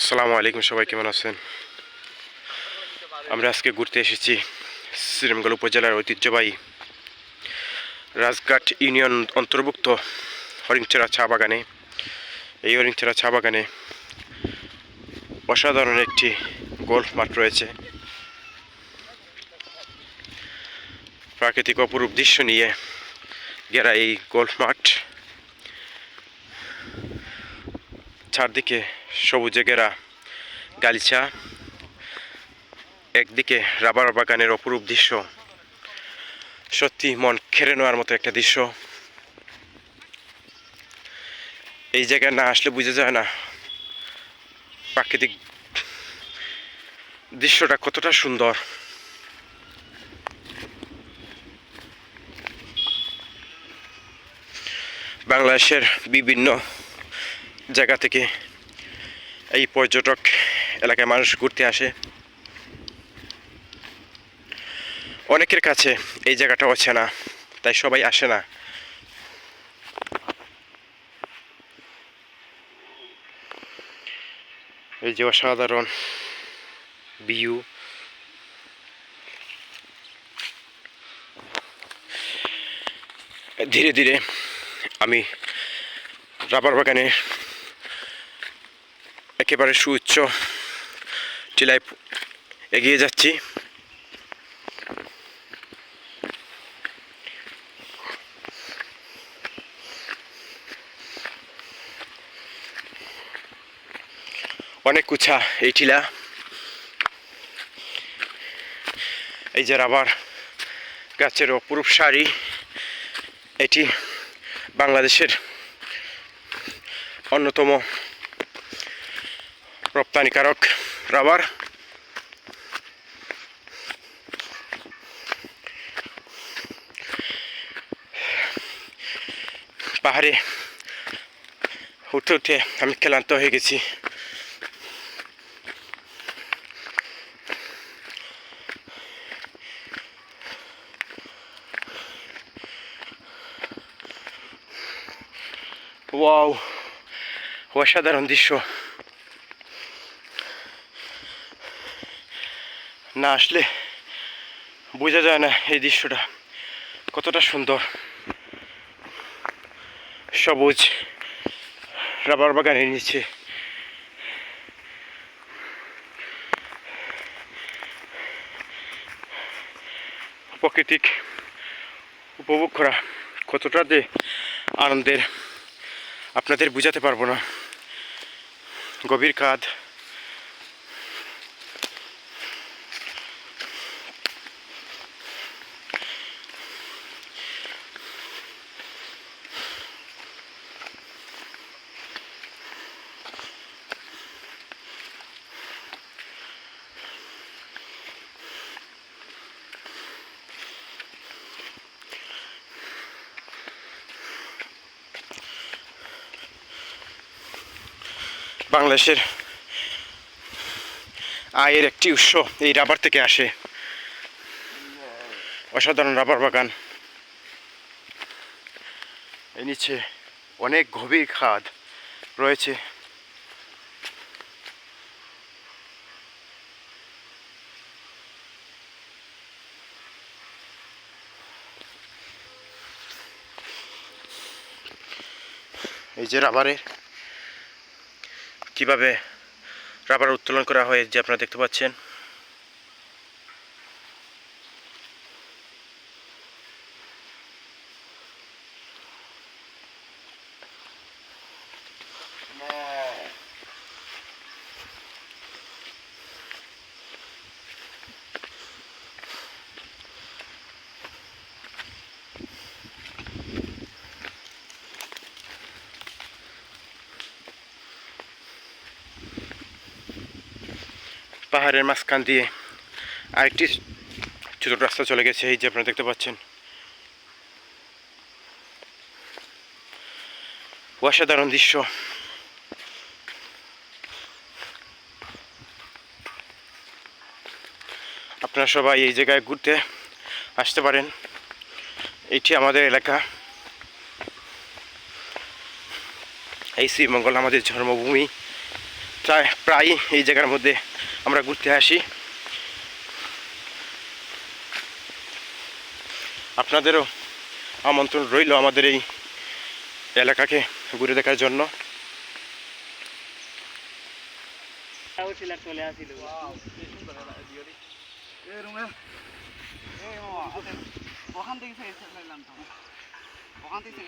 আসসালামু আলাইকুম, সবাই কেমন আছেন? আমরা আজকে ঘুরতে এসেছি শ্রীরামগড় উপজেলার ঐতিহ্যবাহী রাজঘাট ইউনিয়ন অন্তর্ভুক্ত হরিংচরা চা বাগানে। এই হরিংচরা চা বাগানে অসাধারণ একটি গোল্ফ মাঠ রয়েছে। প্রাকৃতিক অপরূপ দৃশ্য নিয়ে ঘেরা এই গোল্ফ মাঠ। চারদিকে সবুজে ঘেরা গালিচা, একদিকে রাবার বাগানের অপরূপ দৃশ্য। সত্যি মন কেড়ে নেওয়ার মতো একটা দৃশ্য। এই জায়গায় না আসলে বোঝা যায় না প্রাকৃতিক দৃশ্যটা কতটা সুন্দর। বাংলাদেশের বিভিন্ন জায়গা থেকে এই পর্যটক এলাকায় মানুষ ঘুরতে আসে। অনেকের কাছে এই জায়গাটা অচেনা, তাই সবাই আসে না। এই যে অসাধারণ ভিউ ধীরে ধীরে আমি রাবার বাগানে একেবারে সুউচ্চ টিলায় এগিয়ে যাচ্ছি। অনেক উঁচা এই টিলা। এই যে রাবার গাছের অপরূপ শাড়ি এটি বাংলাদেশের অন্যতম রপ্তানিকারক রাবার পাহাড়ে উঠে উঠে আমি ক্লান্ত হয়ে গেছি। ওয়াও অসাধারণ দৃশ্য। না আসলে বোঝা যায় না এই দৃশ্যটা। কতটা সুন্দর। সবুজ রাবার বাগানের নিচে। প্রাকৃতিক উপভোগ করা কতটা যে আনন্দের, আপনাদের বুঝাতে পারব না। গভীর কাঁধ বাংলাদেশের আয়ের একটি উৎস এই রাবার থেকে আসে। অসাধারণ রাবার বাগান। এর নিচে অনেক গভীর খাদ রয়েছে। এই যে রাবারের কীভাবে রাবার উত্তোলন করা হয় যে আপনারা দেখতে পাচ্ছেন। পাহাড়ের মাঝখান দিয়ে আরেকটি ছোট রাস্তা চলে গেছে, এই যে আপনারা দেখতে পাচ্ছেন। অসাধারণ দৃশ্য। আপনারা সবাই এই জায়গায় ঘুরতে আসতে পারেন। এটি আমাদের এলাকা। এই শ্রীমঙ্গল আমাদের জন্মভূমি। প্রায় এই জায়গার মধ্যে আমরা ঘুরতে আসি। আপনাদেরও আমন্ত্রণ রইল আমাদের এই এলাকাকে ঘুরে দেখার জন্য। ওখান থেকে ওখান থেকে